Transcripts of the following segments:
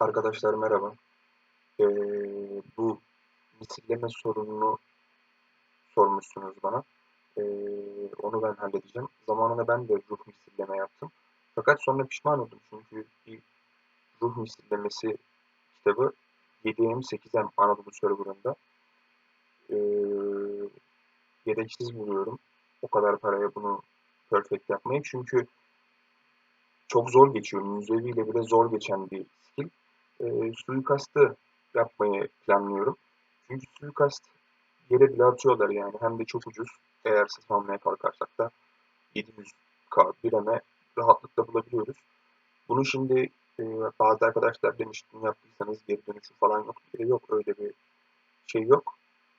Arkadaşlar merhaba. Ee, bu misilleme sorununu sormuşsunuz bana. Ee, onu ben halledeceğim. Zamanında ben de ruh misilleme yaptım. Fakat sonra pişman oldum çünkü bir ruh misillemesi kitabı 7M 8M Anadolu serverında ee, gereksiz buluyorum. O kadar paraya bunu perfect yapmayı. Çünkü çok zor geçiyor. Müzeviyle bile zor geçen bir suikastı yapmayı planlıyorum. Çünkü suikast yere bile atıyorlar yani. Hem de çok ucuz. Eğer satın almaya kalkarsak da 700k bireme rahatlıkla bulabiliyoruz. Bunu şimdi e, bazı arkadaşlar demiş yaptıysanız geri dönüşü falan yok. diye. Yok öyle bir şey yok.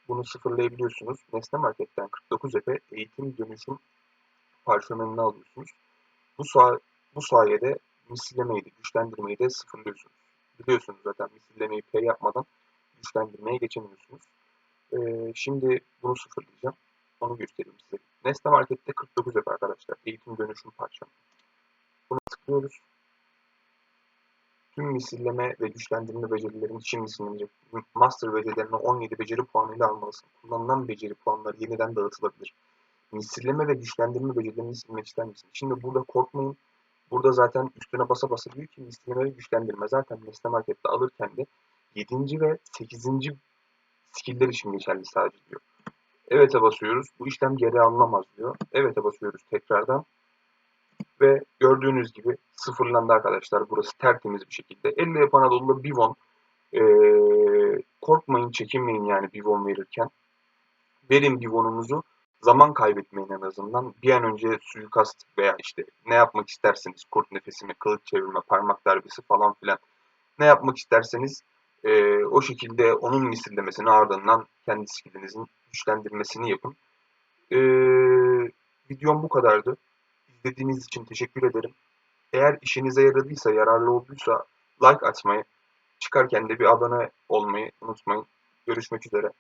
Bunu sıfırlayabiliyorsunuz. Nesne Market'ten 49 epe eğitim dönüşüm parşömenini alıyorsunuz. Bu, sa bu sayede misillemeyi de güçlendirmeyi de sıfırlıyorsunuz biliyorsunuz zaten misillemeyi P yapmadan güçlendirmeye geçemiyorsunuz. Ee, şimdi bunu sıfırlayacağım. Onu göstereyim size. Nesne Market'te 49 yap arkadaşlar. Eğitim dönüşüm parçam. Bunu tıklıyoruz. Tüm misilleme ve güçlendirme becerilerin için misillenecek master becerilerini 17 beceri puanıyla almalısın. Kullanılan beceri puanları yeniden dağıtılabilir. Misilleme ve güçlendirme becerilerini silmek ister misin? Şimdi burada korkmayın. Burada zaten üstüne basa basa diyor ki misilleme ve güçlendirme. Zaten Nesne Market'te alırken de 7. ve 8. skill'ler için geçerli sadece diyor. Evet'e basıyoruz. Bu işlem geri alınamaz diyor. Evet'e basıyoruz tekrardan. Ve gördüğünüz gibi sıfırlandı arkadaşlar. Burası tertemiz bir şekilde. Elle yapan Anadolu'da Bivon. Ee, korkmayın, çekinmeyin yani Bivon verirken. Verin Bivon'unuzu zaman kaybetmeyin en azından. Bir an önce suikast veya işte ne yapmak isterseniz kurt nefesimi, kılıç çevirme, parmak darbesi falan filan ne yapmak isterseniz e, o şekilde onun misillemesini ardından kendi skillinizin güçlendirmesini yapın. E, videom bu kadardı. İzlediğiniz için teşekkür ederim. Eğer işinize yaradıysa, yararlı olduysa like atmayı, çıkarken de bir abone olmayı unutmayın. Görüşmek üzere.